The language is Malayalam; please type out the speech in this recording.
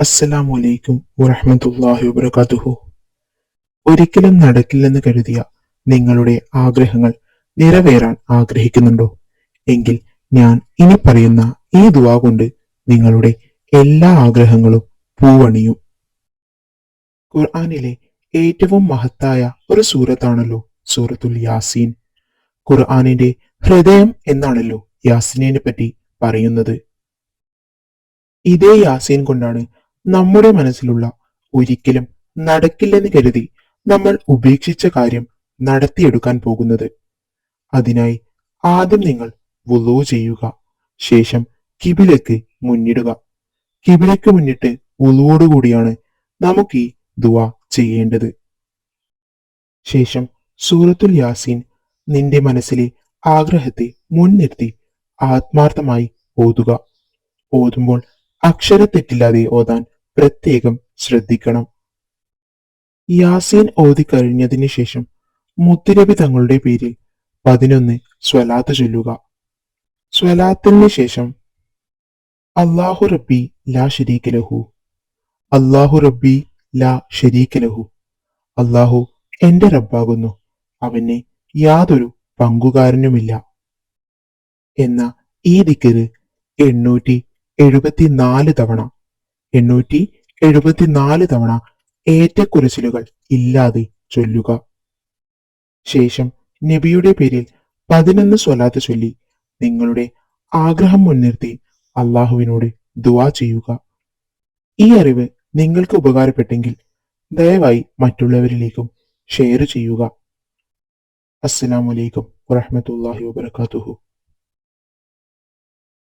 അസ്സലാമു അലൈക്കും വറഹ്മത്തുള്ളാഹി വബറകാതുഹു. ഒരിക്കലും നടക്കില്ലെന്ന് കരുതിയ നിങ്ങളുടെ ആഗ്രഹങ്ങൾ നിറവേറാൻ ആഗ്രഹിക്കുന്നുണ്ടോ? എങ്കിൽ ഞാൻ ഇനി പറയുന്ന ഈ ദുവാ കൊണ്ട് നിങ്ങളുടെ എല്ലാ ആഗ്രഹങ്ങളും പൂവണിയും. ഖുർആനിലെ ഏറ്റവും മഹത്തായ ഒരു സൂറത്താണല്ലോ സൂറത്തുൽ യാസീൻ. ഖുർആനിന്റെ ഹൃദയം എന്നാണല്ലോ യാസീനെ പറ്റി പറയുന്നത്. ഇതേ യാസീൻ കൊണ്ടാണ് നമ്മുടെ മനസ്സിലുള്ള ഒരിക്കലും നടക്കില്ലെന്ന് കരുതി നമ്മൾ ഉപേക്ഷിച്ച കാര്യം നടത്തിയെടുക്കാൻ പോകുന്നത്. അതിനായി ആദ്യം നിങ്ങൾ വുളു ചെയ്യുക. ശേഷം കിബിലക്ക് മുന്നിടുക. കിബിലക്ക് മുന്നിട്ട് ഉളുവോടുകൂടിയാണ് നമുക്ക് ഈ ദുവ ചെയ്യേണ്ടത്. ശേഷം സൂറത്തുൽ യാസീൻ നിന്റെ മനസ്സിലെ ആഗ്രഹത്തെ മുൻനിർത്തി ആത്മാർത്ഥമായി ഓതുക. ഓതുമ്പോൾ അക്ഷരത്തെറ്റില്ലാതെ ഓതാൻ പ്രത്യേകം ശ്രദ്ധിക്കണം. യാസീൻ ഓതി കഴിഞ്ഞതിന് ശേഷം മുത്തുനബി തങ്ങളുടെ പേരിൽ പതിനൊന്ന് സ്വലാത്ത് ചൊല്ലുക. സ്വലാത്തിന് ശേഷം അള്ളാഹു റബ്ബി ലാ ഷരീക ലഹു. അള്ളാഹു റബ്ബി ലാ ഷരീക ലഹു. അള്ളാഹു എന്റെ റബ്ബാകുന്നു. അവന് യാതൊരു പങ്കുകാരനുമില്ല. എന്ന ഈ ദിക്കര് എണ്ണൂറ്റി എഴുപത്തിനാല് തവണ എണ്ണൂറ്റി എഴുപത്തിനാല് തവണ ഏറ്റക്കുറച്ചിലുകൾ ഇല്ലാതെ ചൊല്ലുക. ശേഷം നബിയുടെ പേരിൽ പതിനൊന്ന് സ്വലാത്ത് ചൊല്ലി നിങ്ങളുടെ ആഗ്രഹം മുൻനിർത്തി അള്ളാഹുവിനോട് ദുവാ ചെയ്യുക. ഈ അറിവ് നിങ്ങൾക്ക് ഉപകാരപ്പെട്ടെങ്കിൽ ദയവായി മറ്റുള്ളവരിലേക്കും ഷെയർ ചെയ്യുക. അസ്സലാമലൈക്കും വറഹമത്തല്ലാഹി വബർക്കാത്തുഹു